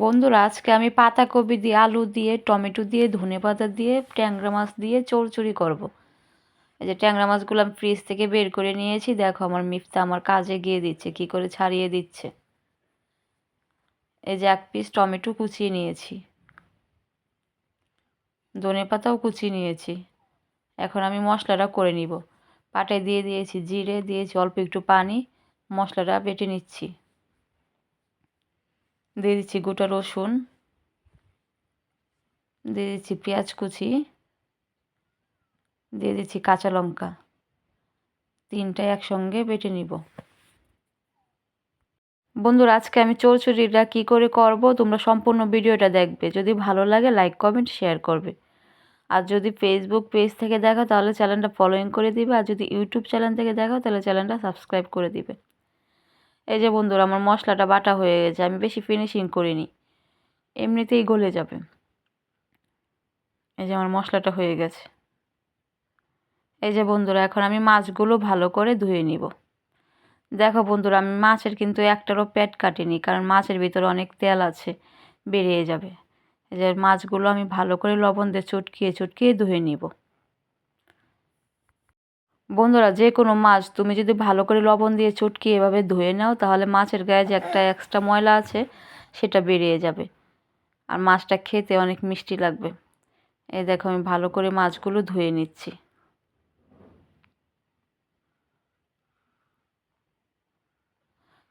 বন্ধুরা, আজকে আমি পাতাকপি দিয়ে, আলু দিয়ে, টমেটো দিয়ে, ধনে পাতা দিয়ে, ট্যাংরা মাছ দিয়ে চড়চড়ি করব। এই যে ট্যাংরা মাছগুলো আমি ফ্রিজ থেকে বের করে নিয়েছি। দেখো আমার মিফতা আমার কাজে গিয়ে দিচ্ছে, কি করে ছাড়িয়ে দিচ্ছে। এই যে এক পিস টমেটো কুচিয়ে নিয়েছি। ধনে পাতাও কুচিয়ে নিয়েছি। এখন আমি মশলাটা করে নিব। পাটে দিয়ে দিয়েছি জিরে, দিয়েছি অল্প একটু পানি। মশলাটা বেটে নিচ্ছি। দিয়ে দিচ্ছি গোটা রসুন, দিয়ে দিচ্ছি পেঁয়াজ কুচি, দিয়ে দিচ্ছি কাঁচা লঙ্কা। তিনটা একসঙ্গে বেটে নিব। বন্ধুরা, আজকে আমি চৌচুরিটা কি করে করব, তোমরা সম্পূর্ণ ভিডিওটা দেখবে। যদি ভালো লাগে লাইক কমেন্ট শেয়ার করবে। আর যদি ফেসবুক পেজ থেকে দেখো, তাহলে চ্যানেলটা ফলোইং করে দিবে। আর যদি ইউটিউব চ্যানেল থেকে দেখো, তাহলে চ্যানেলটা সাবস্ক্রাইব করে দিবে। এই যে বন্ধুরা, আমার মশলাটা বাটা হয়ে গেছে, আমি বেশি ফিনিশিং করিনি। এমনিতেই গলে যাবে। এই যে আমার মশলাটা হয়ে গেছে। এই যে বন্ধুরা, এখন আমি মাছগুলো ভালো করে ধুয়ে নিব। দেখো বন্ধুরা, আমি মাছের কিন্তু একটারও পেট কাটিনি, কারণ মাছের ভিতরে অনেক তেল আছে, বেরিয়ে যাবে। এই যে মাছগুলো আমি ভালো করে লবণ দিয়ে চটকিয়ে চটকিয়ে ধুয়ে নিব। বন্ধুরা যে কোনো মাছ তুমি যদি ভালো করে লবণ দিয়ে চটকিয়ে এভাবে ধুয়ে নাও, তাহলে মাছের গায়ে যে একটা এক্সট্রা ময়লা আছে, সেটা বেরিয়ে যাবে। আর মাছটা খেতে অনেক মিষ্টি লাগবে। এই দেখো, আমি ভালো করে মাছগুলো ধুয়ে নিচ্ছি।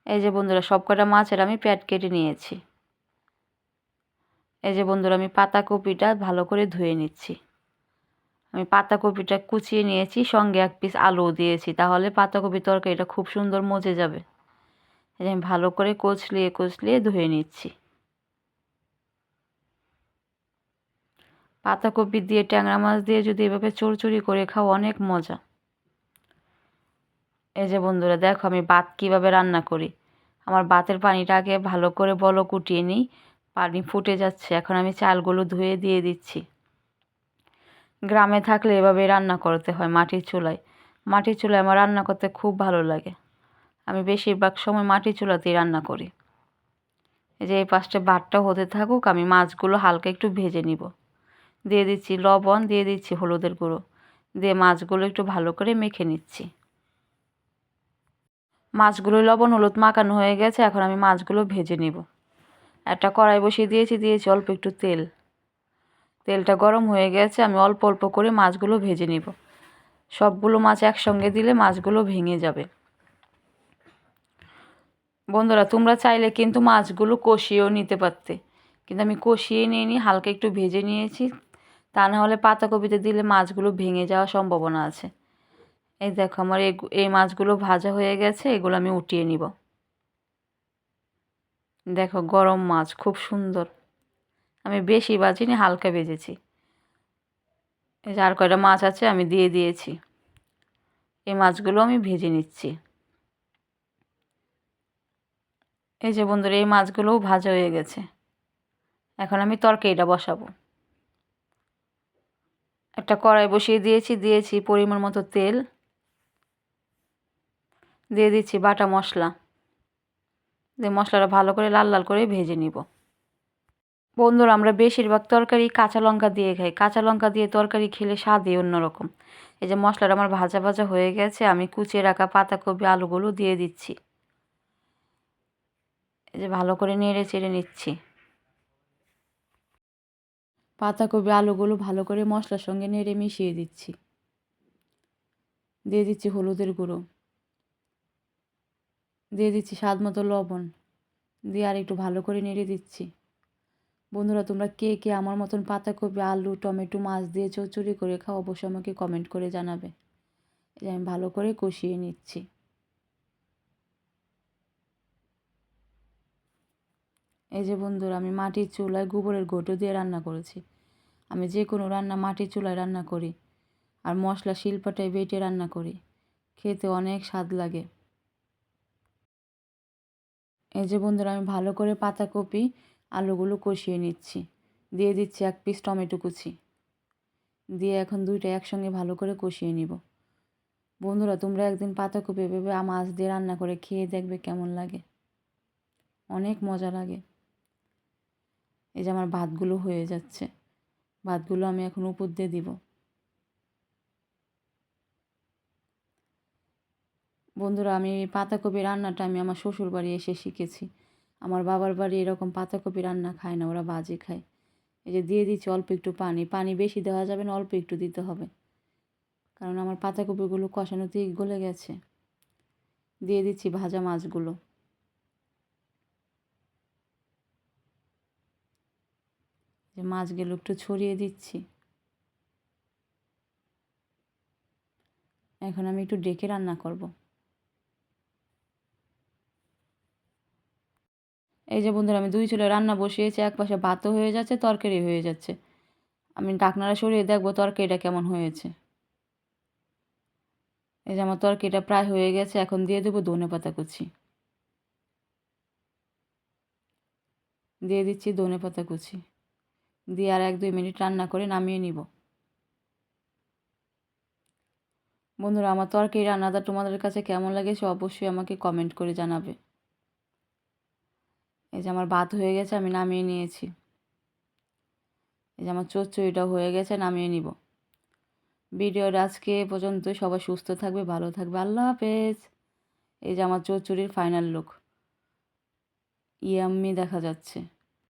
এই যে বন্ধুরা সব কটা মাছের আমি প্যাট কেটে নিয়েছি। এই যে বন্ধুরা, আমি পাতাকপিটা ভালো করে ধুয়ে নিচ্ছি। আমি পাতাকপিটা কুচিয়ে নিয়েছি, সঙ্গে এক পিস আলু দিয়েছি। তাহলে পাতাকপি তরকারিটা খুব সুন্দর মজে যাবে। আমি ভালো করে কচলিয়ে কচলিয়ে ধুয়ে নিচ্ছি। পাতাকপি দিয়ে ট্যাংরা মাছ দিয়ে যদি এভাবে চড়চড়ি করে খাও, অনেক মজা। এই যে বন্ধুরা, দেখো আমি ভাত কীভাবে রান্না করি। আমার ভাতের পানিটা আগে ভালো করে বলো কুটিয়ে নিই, পানি ফুটে যাচ্ছে। এখন আমি চালগুলো ধুয়ে দিয়ে দিচ্ছি। গ্রামে থাকলে এভাবে রান্না করতে হয় মাটির চুলায়। মাটির চুলায় আমার রান্না করতে খুব ভালো লাগে। আমি বেশিরভাগ সময় মাটির চুলাতেই রান্না করি। এই যে এই পাশটা ভাতটা হতে থাকুক, আমি মাছগুলো হালকা একটু ভেজে নিব। দিয়ে দিচ্ছি লবণ, দিয়ে দিচ্ছি হলুদের গুঁড়ো। দিয়ে মাছগুলো একটু ভালো করে মেখে নিচ্ছি। মাছগুলো লবণ, হলুদ মাখানো হয়ে গেছে, এখন আমি মাছগুলো ভেজে নিব। একটা কড়াই বসিয়ে দিয়েছি দিয়েছি অল্প একটু তেল। তেলটা গরম হয়ে গেছে, আমি অল্প অল্প করে মাছগুলো ভেজে নিব। সবগুলো মাছ একসঙ্গে দিলে মাছগুলো ভেঙে যাবে। বন্ধুরা, তোমরা চাইলে কিন্তু মাছগুলো কষিয়েও নিতে পারতে। কিন্তু আমি কষিয়ে নিয়ে নিই হালকা একটু ভেজে নিয়েছি। তা না হলে পাতাকপিতে দিলে মাছগুলো ভেঙে যাওয়ার সম্ভাবনা আছে। এই দেখো আমার এই মাছগুলো ভাজা হয়ে গেছে, এগুলো আমি উঠিয়ে নিব। দেখো গরম মাছ, খুব সুন্দর। আমি বেশি বাজিনি, হালকা বেজেছি। এই যে আর কয়টা মাছ আছে আমি দিয়ে দিয়েছি। এই মাছগুলো আমি ভেজে নিচ্ছি। এই যে বন্ধুরা, এই মাছগুলোও ভাজা হয়ে গেছে। এখন আমি তরকারিটা বসাবো। একটা কড়াই বসিয়ে দিয়েছি দিয়েছি পরিমাণ মতো তেল। দিয়ে দিচ্ছি বাটা মশলা। দিয়ে মশলাটা ভালো করে লাল লাল করে ভেজে নিব। বন্ধুরা, আমরা বেশিরভাগ তরকারি কাঁচা লঙ্কা দিয়ে খাই। কাঁচা লঙ্কা দিয়ে তরকারি খেলে স্বাদই অন্যরকম। এই যে মশলাটা আমার ভাজা ভাজা হয়ে গেছে, আমি কুচিয়ে রাখা পাতাকপি, আলুগুলো দিয়ে দিচ্ছি। এই যে ভালো করে নেড়ে চেড়ে নিচ্ছি। পাতাকপি, আলুগুলো ভালো করে মশলার সঙ্গে নেড়ে মিশিয়ে দিচ্ছি। দিয়ে দিচ্ছি হলুদের গুঁড়ো। দিয়ে দিচ্ছি স্বাদ মতো লবণ। দিয়ে আর একটু ভালো করে নেড়ে দিচ্ছি। বন্ধুরা, তোমরা কে কে আমার মতন পাতাকপি, আলু, টমেটো, মাছ দিয়ে চচড়ি করে খাও, অবশ্যই আমাকে কমেন্ট করে জানাবে। আমি ভালো করে কষিয়ে নিচ্ছি। এই যে বন্ধুরা, আমি মাটির চুলায় গোবরের ঘোটো দিয়ে রান্না করেছি। আমি যে কোনো রান্না মাটির চুলায় রান্না করি আর মশলা শিল্পটায় বেটে রান্না করি। খেতে অনেক স্বাদ লাগে। এই যে বন্ধুরা, আমি ভালো করে পাতাকপি আলুগুলো কষিয়ে নিচ্ছি। দিয়ে দিচ্ছি এক পিস টমেটো কুচি। দিয়ে এখন দুইটা একসঙ্গে ভালো করে কষিয়ে নিব। বন্ধুরা, তোমরা একদিন পাতাকপি ভেবে মাছ দিয়ে রান্না করে খেয়ে দেখবে কেমন লাগে। অনেক মজা লাগে। এই যে আমার ভাতগুলো হয়ে যাচ্ছে। ভাতগুলো আমি এখন উপর দিয়ে দিব। বন্ধুরা, আমি পাতাকপি রান্নাটা আমি আমার শ্বশুর বাড়ি এসে শিখেছি। আমার বাবার বাড়ি এরকম পাতাকপি রান্না খায় না, ওরা বাজে খায়। এই যে দিয়ে দিচ্ছি অল্প একটু পানি পানি বেশি দেওয়া যাবে না, অল্প একটু দিতে হবে। কারণ আমার পাতাকপিগুলো কষানোতেই গলে গেছে। দিয়ে দিচ্ছি ভাজা মাছগুলো। যে মাছগুলো একটু ছড়িয়ে দিচ্ছি। এখন আমি একটু ডেকে রান্না করব। এই যে বন্ধুরা, আমি দুই চুলে রান্না বসিয়েছি, এক পাশে ভাতও হয়ে যাচ্ছে, তরকারি হয়ে যাচ্ছে। আমি ডাকনাটা সরিয়ে দেখব তরকারিটা কেমন হয়েছে। এই যে আমার তরকারিটা প্রায় হয়ে গেছে, এখন দিয়ে দেবো ধনে পাতা কুচি। দিয়ে দিচ্ছি ধনে পাতা কুচি। দিয়ে আর এক দুই মিনিট রান্না করে নামিয়ে নিব। বন্ধুরা, আমার তরকারি রান্নাটা তোমাদের কাছে কেমন লাগে সে অবশ্যই আমাকে কমেন্ট করে জানাবে। এই যে আমার ভাত হয়ে গেছে, আমি নামিয়ে নিয়েছি। এই যে আমার চচ্চড়িটা হয়ে গেছে, নামিয়ে নিব। ভিডিওর আজকে পর্যন্ত। সবাই সুস্থ থাকবে, ভালো থাকবে। আল্লাহ হাফেজ। এই যে আমার চচ্চড়ির ফাইনাল লুক ইয়াম্মি দেখা যাচ্ছে।